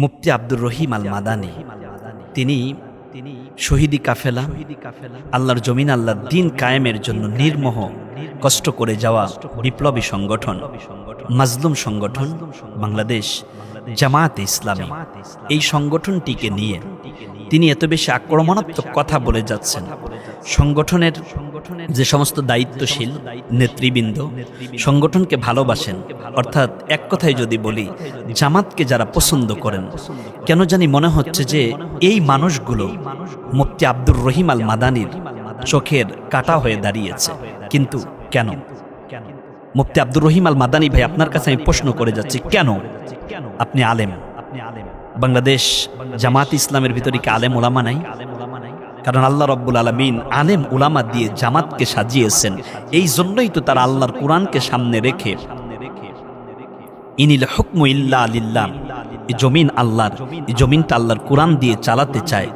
মুফতি আব্দুর রহিম আল মাদানি তিনি শহীদি কাফেলা, আল্লাহর জমিন, আল্লাহর দিন কায়েমের জন্য নির্মোহ, কষ্ট করে যাওয়া বিপ্লবী সংগঠন, মাজলুম সংগঠন, বাংলাদেশ জামাত ইসলামী। এই সংগঠনটিকে নিয়ে তিনি এত বেশি আক্রমণাত্মক কথা বলে যাচ্ছেন। সংগঠনের যে সমস্ত দায়িত্বশীল নেতৃবৃন্দ সংগঠনকে ভালোবাসেন অর্থাৎ এক কথায় যদি বলি জামাতকে যারা পছন্দ করেন কেন জানি মনে হচ্ছে যে এই মানুষগুলো মুফতি আব্দুর রহিম আল মাদানির চোখের কাটা হয়ে দাঁড়িয়েছে। কিন্তু কেন? মুফতি আব্দুর রহিম আল মাদানি ভাই আপনার কাছে আমি প্রশ্ন করে যাচ্ছি কেন? আপনি আলেম। বাংলাদেশ জামাত ইসলামের ভিতরে কি আলেম ওলামা নাই? কারণ আল্লাহ রব্বুল আলমিন আলেম উলামা দিয়ে জামাতকে সাজিয়েছেন। এই জন্যই তো তারা আল্লাহর কোরআনকে সামনে রেখে। ইনিল হুকমু ইল্লা আলিল্লাহ জমিন আল্লাহর জমিনটা আল্লাহর কোরআন দিয়ে চালাতে চায়।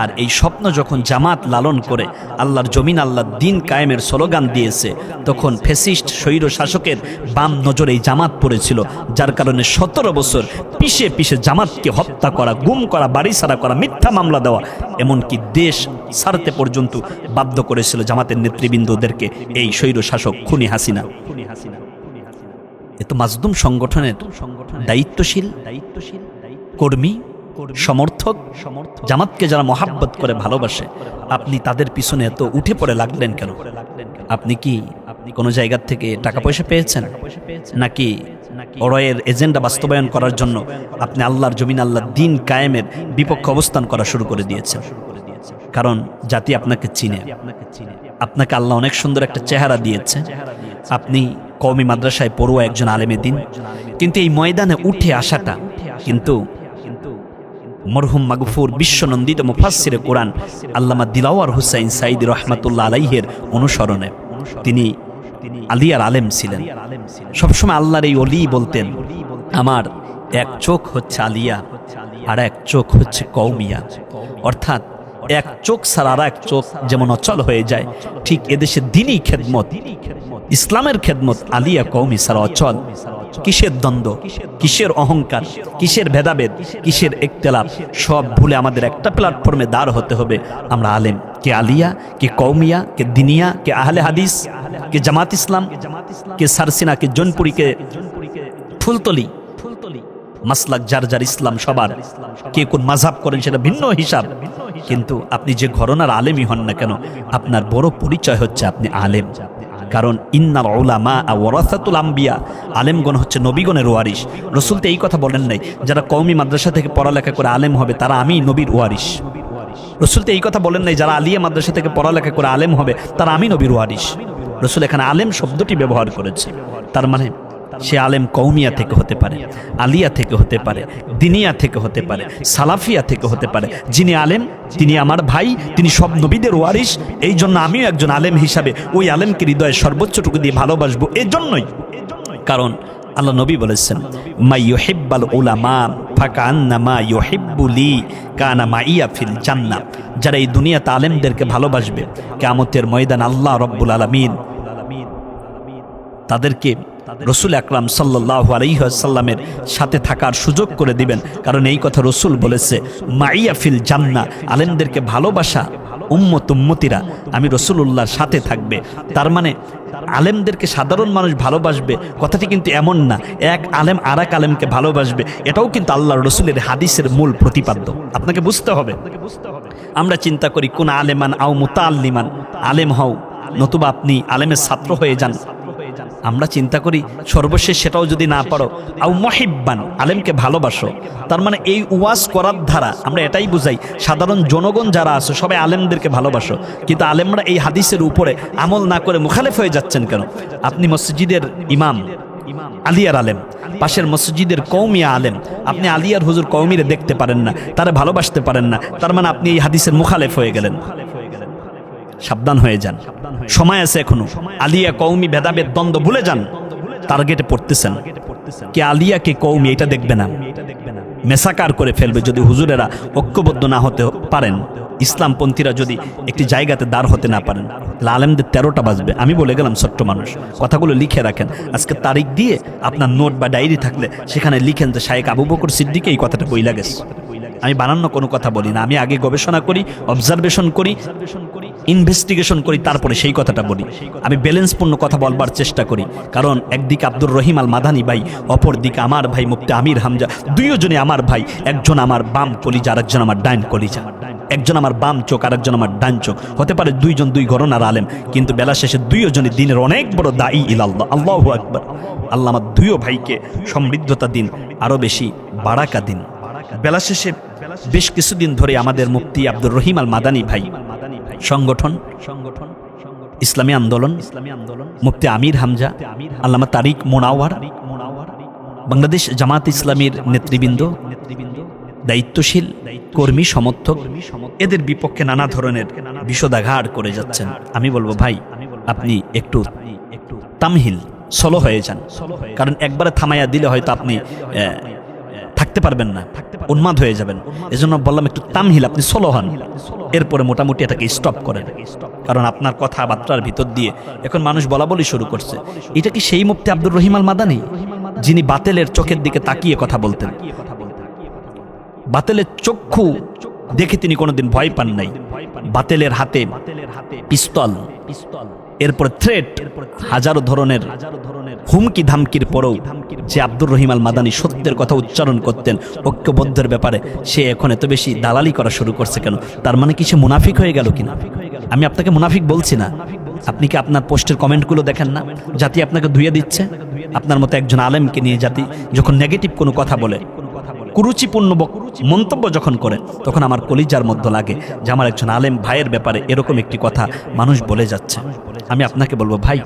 আর এই স্বপ্ন যখন জামাত লালন করে, আল্লাহর জমিন আল্লাহর দিন কায়েমের স্লোগান দিয়েছে, তখন ফেসিস্ট, স্বৈর শাসকের বাম নজরে এই জামাত পড়েছিল, যার কারণে সতেরো বছর পিষে পিষে জামাতকে হত্যা করা, গুম করা বাড়ি সারা করা, মিথ্যা মামলা দেওয়া, এমনকি দেশ ছাড়তে পর্যন্ত বাধ্য করেছিল জামাতের নেতৃবৃন্দদেরকে এই স্বৈর শাসক খুনি হাসিনা খুনি হাসিনা। এ তো মাজদুম সংগঠনের দায়িত্বশীল দায়িত্বশীল কর্মী, সমর্থক, জামাতকে যারা মহাব্বত করে ভালোবাসে, আপনি তাদের পিছনে এত উঠে পড়ে লাগলেন কেন? আপনি কি আপনি কোনো জায়গার থেকে টাকা পয়সা পেয়েছেন? নাকি অরয়ের এজেন্ডা বাস্তবায়ন করার জন্য আপনি আল্লাহর জমিন, আল্লাহর দিন কায়েমের বিপক্ষে অবস্থান করা শুরু করে দিয়েছেন? কারণ জাতি আপনাকে চিনে। আপনাকে আল্লাহ অনেক সুন্দর একটা চেহারা দিয়েছে। আপনি কওমি মাদ্রাসায় পড়ুয়া একজন আলেমে দিন। কিন্তু এই ময়দানে উঠে আসাটা কিন্তু মরহুম মাগফুর বিশ্বনন্দিত মুফাসিরে কোরআন আল্লামা দিলাওয়ার হুসাইন সাইদ রহমাতুল্লাহ আলাইহের অনুসরণে তিনি আলিয়ার আলেম ছিলেন। সবসময় আল্লাহর এই অলি বলতেন, আমার এক চোখ হচ্ছে আলিয়া আর এক চোখ হচ্ছে কৌমিয়া অর্থাৎ এক চোখ ছাড়া আর এক চোখ যেমন অচল হয়ে যায়, ঠিক এদেশে দিনই খেদমত। ইসলামের খেদমত আলিয়া কৌমি ছাড়া অচল। কিসের দ্বন্দ্ব? কিসের অহংকার? কিসের ভেদাভেদ? কিসের একতেলাপ? সব ভুলে আমাদের একটা প্ল্যাটফর্মে দাঁড় হতে হবে। আমরা আলেম। কে আলিয়া, কে কৌমিয়া কে দিনিয়া, কে আহলে হাদিস, কে জামাত ইসলাম, কে সারসিনা, কে জনপুরি, কে ফুলতলি। মাসলাক যার যার ইসলাম সবার। কে কোন মাঝাব করেন সেটা ভিন্ন হিসাব। কিন্তু আপনি যে ঘরনার আলেমই হন না কেন, আপনার বড় পরিচয় হচ্ছে আপনি আলেম। কারণ ইন্নার ওলামা ওরাসাতুল আম্বিয়া, আলেমগণ হচ্ছে নবীগণের ওয়ারিস রসুল তো এই কথা বলেন নাই, যারা কওমি মাদ্রাসা থেকে পড়ালেখা করে আলেম হবে, তারা আমি নবীর ওয়ারিস রসুল তো এই কথা বলেন নাই, যারা আলিয়া মাদ্রাসা থেকে পড়ালেখা করে আলেম হবে, তারা আমি নবীর ওয়ারিস রসুল এখানে আলেম শব্দটি ব্যবহার করেছে। তার মানে সে আলেম কৌমিয়া থেকে হতে পারে, আলিয়া থেকে হতে পারে, দিনিয়া থেকে হতে পারে, সালাফিয়া থেকে হতে পারে। যিনি আলেম, তিনি আমার ভাই, তিনি সব নবীদের ওয়ারিস এই জন্য আমিও একজন আলেম হিসাবে ওই আলেমকে হৃদয়ে সর্বোচ্চটুকু দিয়ে ভালোবাসবো এই জন্যই কারণ আল্লাহ নবী বলেছেন, মা ইউহিব্বাল উলামা ফাকা আন্না মা ইউহিব্বুলি কানা মা ইয়া ফিল জান্নাহ। যারা এই দুনিয়াতে আলেমদেরকে ভালোবাসবে, কিয়ামতের ময়দান আল্লাহ রব্বুল আলামিন তাদেরকে রসুল আকরাম সাল্লাহ আলাইসাল্লামের সাথে থাকার সুযোগ করে দিবেন। কারণ এই কথা রসুল বলেছে মাইয়াফিল জান্না, আলেমদেরকে ভালোবাসা উম্মত উম্মতিরা, আমি রসুল্লাহর সাথে থাকবে। তার মানে আলেমদেরকে সাধারণ মানুষ ভালোবাসবে, কথাটি কিন্তু এমন না। এক আলেম আর এক আলেমকে ভালোবাসবে, এটাও কিন্তু আল্লাহ রসুলের হাদিসের মূল প্রতিপাদ্য। আপনাকে বুঝতে হবে। আমরা চিন্তা করি, কোন আলেমান আও মুতাল্লিমান আলেম হও, নতুবা আপনি আলেমের ছাত্র হয়ে যান। আমরা চিন্তা করি, সর্বশেষ সেটাও যদি না পারো আউ মহিব্বান, আলেমকে ভালোবাসো। তার মানে এই ওয়াজ করার ধারা, আমরা এটাই বুঝাই, সাধারণ জনগণ যারা আছে, সবাই আলেমদেরকে ভালোবাসো। কিন্তু আলেমরা এই হাদিসের উপরে আমল না করে মুখালেফ হয়ে যাচ্ছেন কেন? আপনি মসজিদের ইমাম, আলিয়ার আলেম, পাশের মসজিদের কৌমিয়া আলেম, আপনি আলিয়ার হুজুর কৌমিরে দেখতে পারেন না, তারা ভালোবাসতে পারেন না, তার মানে আপনি এই হাদিসের মুখালেফ হয়ে গেলেন। সাবধান হয়ে যান। সময় আছে এখনও। আলিয়া কৌমি ভেদাভেদ দ্বন্দ্ব ভুলে যান। টার্গেটে পড়তেছেন। কে আলিয়া, কে কৌমি এটা দেখবে না। মেসাকার করে ফেলবে যদি হুজুরেরা ঐক্যবদ্ধ না হতে পারেন। ইসলামপন্থীরা যদি একটি জায়গাতে দাঁড় হতে না পারেন। আলেমদের তেরোটা বাজবে। আমি বলে গেলাম, ছোট্ট মানুষ, কথাগুলো লিখে রাখেন। আজকে তারিখ দিয়ে আপনার নোট বা ডায়েরি থাকলে সেখানে লিখেন যে শায়েক আবু বকর সিদ্দিকে এই কথাটা বইলা গেছে। আমি বানান্ন কোনো কথা বলি না। আমি আগে গবেষণা করি অবজারভেশন করি। ইনভেস্টিগেশন করি, তারপরে সেই কথাটা বলি। আমি ব্যালেন্সপূর্ণ কথা বলবার চেষ্টা করি। কারণ একদিকে আব্দুর রহিম আল মাদানি ভাই অপর দিকে আমার ভাই মুক্তি আমির হামজা, দুইজনে আমার ভাই, একজন আমার বাম কলিজা, আর একজন আমার ডাইন কলিজা। একজন আমার বাম চোখ, আর একজন আমার ডান চোখ। হতে পারে দুইজন দুই ঘরনার আলেম, কিন্তু বেলা শেষে দুইজনই দিনের অনেক বড় দায়ী ইলাল্লাহ। আল্লাহ আকবর। আল্লাহ আমার দুইও ভাইকে সমৃদ্ধতা দিন আরও বেশি বাড়াকা দিন। বেলা শেষে বেশ কিছুদিন ধরে আমাদের মুফতি আব্দুর রহিম আল মাদানী ভাই সংগঠন সংগঠন ইসলামী আন্দোলন ইসলামী আন্দোলন মুফতি আমির হামজা, আল্লামা তারিক মোনাওয়ার, বাংলাদেশ জামাত ইসলামীর নেতৃবৃন্দ নেতৃবৃন্দ দায়িত্বশীল, কর্মী সমর্থক, এদের বিপক্ষে নানা ধরনের বিষদাঘাড় করে যাচ্ছেন। আমি বলব, ভাই, আপনি একটু একটু তামহিল, সলো হয়ে যান। কারণ একবারে থামাইয়া দিলে হয়তো আপনি থাকতে পারবেন না। উন্মাদ হয়ে যাবেন। এজন্য বললাম, একটু তামহিল, আপনি সলো হন। এরপরে মোটামুটি এটাকে স্টপ করেন। কারণ আপনার কথাবার্তার ভিতর দিয়ে এখন মানুষ বলা বলি শুরু করছে। এটা কি সেই মুক্তি আব্দুর রহিম আল মাদানি যিনি বাতেলের চোখের দিকে তাকিয়ে কথা বলতেন? বাতেলের চক্ষু দেখে তিনি কোনোদিন ভয় পান নাই। বাতেলের হাতে পিস্তল, এরপর থ্রেট হাজারো ধরনের হুমকি ধামকির পরেও যে আব্দুর রহিম আল মাদানি সত্যের কথা উচ্চারণ করতেন ঐক্যবদ্ধের ব্যাপারে, সে এখন এত বেশি দালালি করা শুরু করছে কেন? তার মানে কি সে মুনাফিক হয়ে গেল কিনা? আমি আপনাকে মুনাফিক বলছি না। আপনি কি আপনার পোস্টের কমেন্টগুলো দেখেন না? জাতি আপনাকে ধুয়ে দিচ্ছে? আপনার মতো একজন আলেমকে নিয়ে জাতি যখন নেগেটিভ কোনো কথা বলে, কুরুচিপূর্ণ মন্তব্য যখন করে, তখন আমার কলিজার মধ্যে লাগে যে আমার একজন আলেম ভাইয়ের ব্যাপারে এরকম একটি কথা মানুষ বলে যাচ্ছে। আমি আপনাকে বলব, ভাই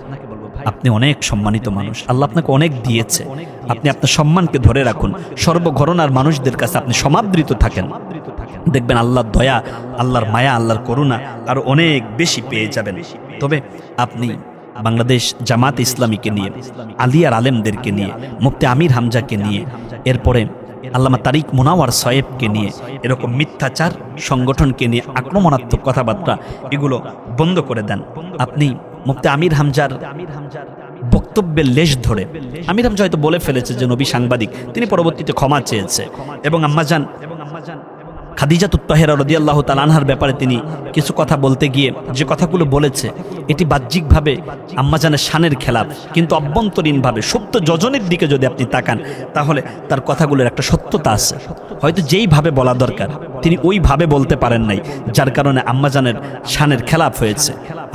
আপনি অনেক সম্মানিত মানুষ। আল্লাহ আপনাকে অনেক দিয়েছে। আপনি আপনার সম্মানকে ধরে রাখুন। সর্বঘরনার মানুষদের কাছে আপনি সমাদৃত থাকেন। দেখবেন আল্লাহর দয়া, আল্লাহর মায়া, আল্লাহর করুণা আরও অনেক বেশি পেয়ে যাবেন। তবে আপনি বাংলাদেশ জামাত ইসলামীকে নিয়ে আলিয়ার আলেমদেরকে নিয়ে, মুফতি আমির হামজাকে নিয়ে, এরপরে আল্লামা তারিক মুনাওয়ার সয়েবকে নিয়ে, এরকম মিথ্যাচার সংগঠনকে নিয়ে আক্রমণাত্মক কথাবার্তা এগুলো বন্ধ করে দেন। আপনি মুফতি আমির হামজার বক্তব্যের লেশ ধরে। আমির হামজা হয়তো বলে ফেলেছে যে নবী সাংবাদিক, তিনি পরবর্তীতে ক্ষমা চেয়েছে। এবং আম্মাজান এবং আম্মাজান খাদিজা তুত্তাহেরা রদি আল্লাহ তালানহার ব্যাপারে তিনি কিছু কথা বলতে গিয়ে যে কথাগুলো বলেছে, এটি বাহ্যিকভাবে আম্মাজানের শানের খেলাপ কিন্তু অভ্যন্তরীণভাবে, সত্য যজনের দিকে যদি আপনি তাকান, তাহলে তার কথাগুলোর একটা সত্যতা আছে। হয়তো যেইভাবে বলা দরকার, তিনি ওইভাবে বলতে পারেন নাই, যার কারণে আম্মাজানের শানের খেলাপ হয়েছে।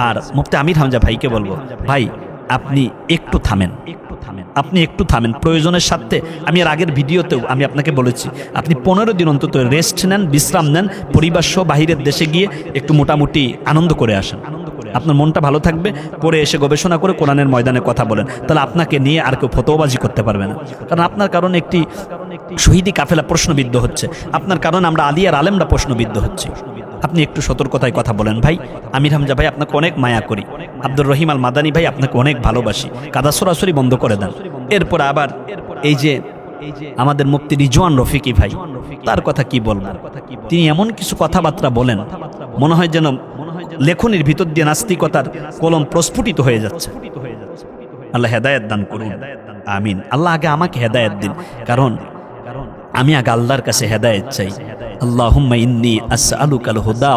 আর মুফতি আমির হামজা ভাইকে বলব, ভাই, আপনি একটু থামেন। থামেন। আপনি একটু থামেন, প্রয়োজনের সাথে আমি আর আগের ভিডিওতেও আমি আপনাকে বলেছি, আপনি পনেরো দিন অন্তত রেস্ট নেন, বিশ্রাম নেন, পরিবার সহ বাহিরের দেশে গিয়ে একটু মোটামুটি আনন্দ করে আসেন। আপনার মনটা ভালো থাকবে পরে এসে গবেষণা করে কোরআনের ময়দানে কথা বলেন। তাহলে আপনাকে নিয়ে আর কেউ ফতোবাজি করতে পারবে না। কারণ আপনার কারণে একটি শহীদি কাফেলা প্রশ্নবিদ্ধ হচ্ছে। আপনার কারণে আমরা আলিয়ার আলেমরা প্রশ্নবিদ্ধ হচ্ছে। আপনি একটু সতর্কতায় কথা বলেন ভাই। আমির হামজা ভাই, আপনাকে অনেক মায়া করি। আব্দুর রহিম আল মাদানি ভাই, আপনাকে অনেক ভালোবাসি। কাদা সরাসরি বন্ধ করে দেন। এরপর আবার এই যে আমাদের মুক্তি রিজওয়ান রফিকি ভাই, তার কথা কি বলব? তিনি এমন কিছু কথাবার্তা বলেন, মনে হয় যেন লেখনির ভিতর দিয়ে নাস্তিকতার কলম প্রস্ফুটিত হয়ে যাচ্ছে। আল্লাহ হেদায়ত দান করুন। আমিন। আল্লাহ আগে আমাকে হেদায়ত দিন। কারণ আমি আগে আল্লাহর কাছে হেদায়েত চাই। হুদা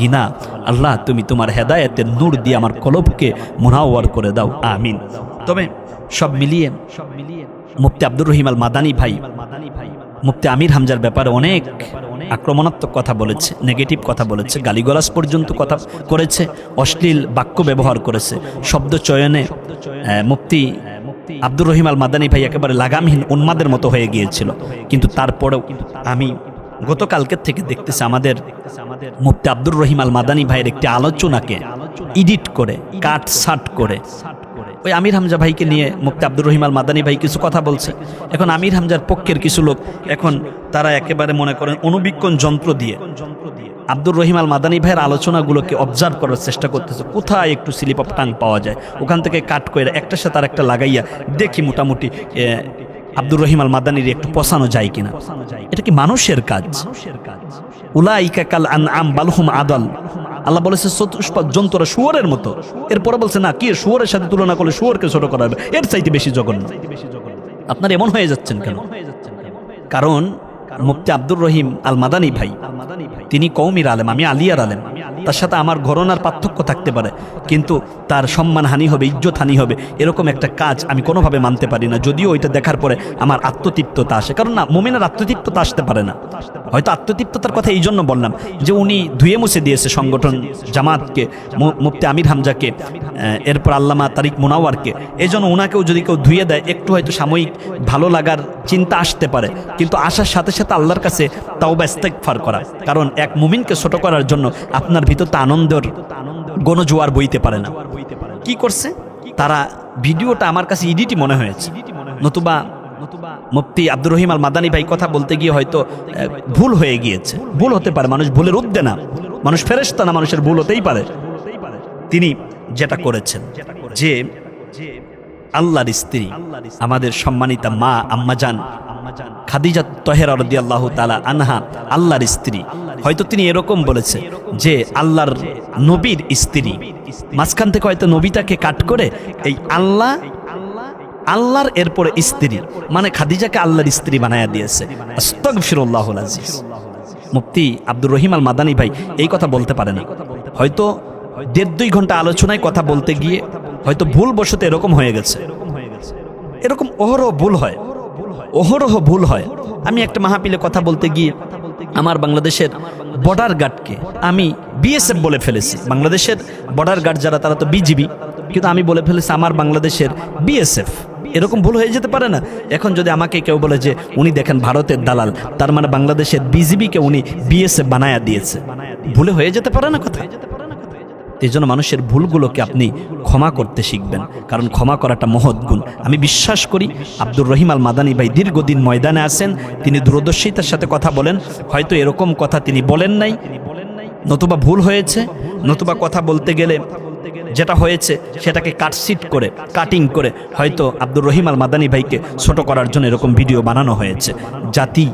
গিনা আল্লাহ, তুমি তোমার হেদায়েতের নূর দিয়ে আমার কলবকে মুনাওয়ার করে দাও। আমিন। তবে সব মিলিয়ে সব মিলিয়ে মুফতি আব্দুর রহিম আল মাদানী ভাই, মুফতি আমির হামজার ব্যাপারে অনেক আক্রমণাত্মক কথা বলেছে, নেগেটিভ কথা বলেছে গালিগলাস পর্যন্ত কথা করেছে, অশ্লীল বাক্য ব্যবহার করেছে, শব্দ চয়নে মুফতি আব্দুর রহিম আল মাদানী ভাই একেবারে লাগামহীন উন্মাদের মতো হয়ে গিয়েছিল। কিন্তু তারপরেও আমি গতকালকের থেকে দেখতেছি আমাদের মুফতি আব্দুর রহিম আল মাদানী ভাইয়ের একটি আলোচনাকে এডিট করে কাট সাট করে ওই আমির হামজা ভাইকে নিয়ে মুফতি আব্দুর রহিম আল মাদানী ভাই কিছু কথা বলছে। এখন আমির হামজার পক্ষের কিছু লোক এখন তারা একেবারে মনে করেন অনুবীক্ষণ যন্ত্র দিয়ে। আব্দুর রহিম আল মাদানী ভাইয়ের আলোচনাগুলোকে অবজার্ভ করার চেষ্টা করতেছে। কোথায় একটু স্লিপ অফ টাং পাওয়া যায়? ওখান থেকে কাট করে একটার সাথে আর একটা লাগাইয়া দেখি মোটামুটি আব্দুর রহিম আল মাদানির একটু পসানো যায় কিনা। এটা কি মানুষের কাজ? উলাইকা কাল আন আম বালহুম আদল। আল্লাহ বলেছে চতুষ্পাদ জন্তুরা মতো। এরপরে বলছে, না, কি শুয়োরের সাথে তুলনা করলে শুয়োরকে ছোট করা হবে? এর চাইতে বেশি জঘন্য। আপনার এমন হয়ে যাচ্ছেন কেন? কারণ মুফতি আব্দুর রহিম আল মাদানী ভাই, তিনি কৌমির আলেম, আমি আলিয়ার আলেম। তার সাথে আমার ঘরনার পার্থক্য থাকতে পারে, কিন্তু তার সম্মান হানি হবে, ইজ্জত হানি হবে, এরকম একটা কাজ আমি কোনোভাবে মানতে পারি না। যদিও ওইটা দেখার পরে আমার আত্মতৃপ্ততা আসে। কারণ না, মোমেনের আত্মতৃপ্ততা আসতে পারে না। হয়তো আত্মতৃপ্ততার কথা এই জন্য বললাম যে উনি ধুয়ে মুছে দিয়েছে সংগঠন জামাতকে মুফতি আমির হামজাকে এরপর আল্লামা তারিক মুনাওয়ারকে। এই জন্য ওনাকেও যদি কেউ ধুয়ে দেয়, একটু হয়তো সাময়িক ভালো লাগার চিন্তা আসতে পারে। কিন্তু আসার সাথে সাথে আল্লাহর কাছে তাও ফার করা। কারণ এক মুমিনকে ছোট করার জন্য আপনার ভিতর তা আনন্দের গণজোয়ার বইতে পারে না। কি করছে? তারা ভিডিওটা আমার কাছে ইডিটি মনে হয়েছে। নতুবা মুফতি আব্দুর রহিম আল মাদানী ভাই কথা বলতে গিয়ে হয়তো ভুল হয়ে গিয়েছে। ভুল হতে পারে, মানুষ ভুলের উদ্দে না। মানুষ ফেরেস্তা না, মানুষের ভুল হতেই পারে। তিনি যেটা করেছেন, যে আল্লাহর স্ত্রী, আমাদের সম্মানিতা মা আম্মাজান খাদিজা তহেরা রদি আল্লাহ তালা আনহা, আল্লাহর স্ত্রী। হয়তো তিনি এরকম বলেছে যে আল্লাহর নবীর স্ত্রী। মাঝখান থেকে হয়তো নবীটাকে কাট করে এই আল্লাহ আল্লাহর এরপরে স্ত্রী মানে খাদিজাকে আল্লাহর স্ত্রী বানায়া দিয়েছে। আজিজ মুফতি আব্দুর রহিম আল মাদানী ভাই এই কথা বলতে পারে না। হয়তো দেড় দুই ঘণ্টা আলোচনায় কথা বলতে গিয়ে হয়তো ভুল বশত এরকম হয়ে গেছে। এরকম অহরহ ভুল হয়। অহরহ ভুল হয়। আমি একটা মাহাপিলে কথা বলতে গিয়ে আমার বাংলাদেশের বর্ডার গার্ডকে আমি বিএসএফ বলে ফেলেছি। বাংলাদেশের বর্ডার গার্ড যারা, তারা তো বিজিবি, কিন্তু আমি বলে ফেলেছি আমার বাংলাদেশের বিএসএফ। এরকম ভুল হয়ে যেতে পারে না। এখন যদি আমাকে কেউ বলে যে, উনি দেখেন ভারতের দালাল, তার মানে বাংলাদেশের বিজিবিকে উনি বিএসএফ বানায়া দিয়েছে। ভুলে হয়ে যেতে পারে না কথা? এই জন্য মানুষের ভুলগুলোকে আপনি ক্ষমা করতে শিখবেন। কারণ ক্ষমা করাটা মহৎ গুণ। আমি বিশ্বাস করি আব্দুর রহিম আল মাদানী ভাই দীর্ঘদিন ময়দানে আছেন। তিনি দূরদর্শিতার সাথে কথা বলেন। হয়তো এরকম কথা তিনি বলেন নাই। নতুবা ভুল হয়েছে। নতুবা কথা বলতে গেলে যেটা হয়েছে সেটাকে কাটসিট করে কাটিং করে হয়তো আব্দুর রহিম আল মাদানী ভাইকে ছোট করার জন্য এরকম ভিডিও বানানো হয়েছে। জাতি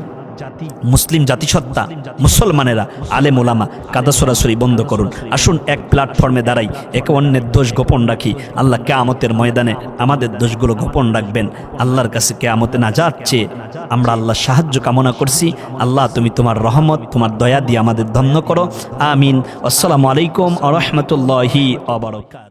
মুসলিম জাতিসত্তা মুসলমানেরা আলেম ওলামা কাদা সরাসরি বন্ধ করুন। আসুন এক প্ল্যাটফর্মে দাঁড়াই একে অন্যের দোষ গোপন রাখি। আল্লাহ কেয়ামতের ময়দানে আমাদের দোষগুলো গোপন রাখবেন। আল্লাহর কাছে কেয়ামতে না যাচ্ছে আমরা আল্লাহ সাহায্য কামনা করছি। আল্লাহ তুমি তোমার রহমত তোমার দয়া দিয়ে আমাদের ধন্য করো। আমিন। আসসালামু আলাইকুম আ রহমতুল্লাহি আবরকাত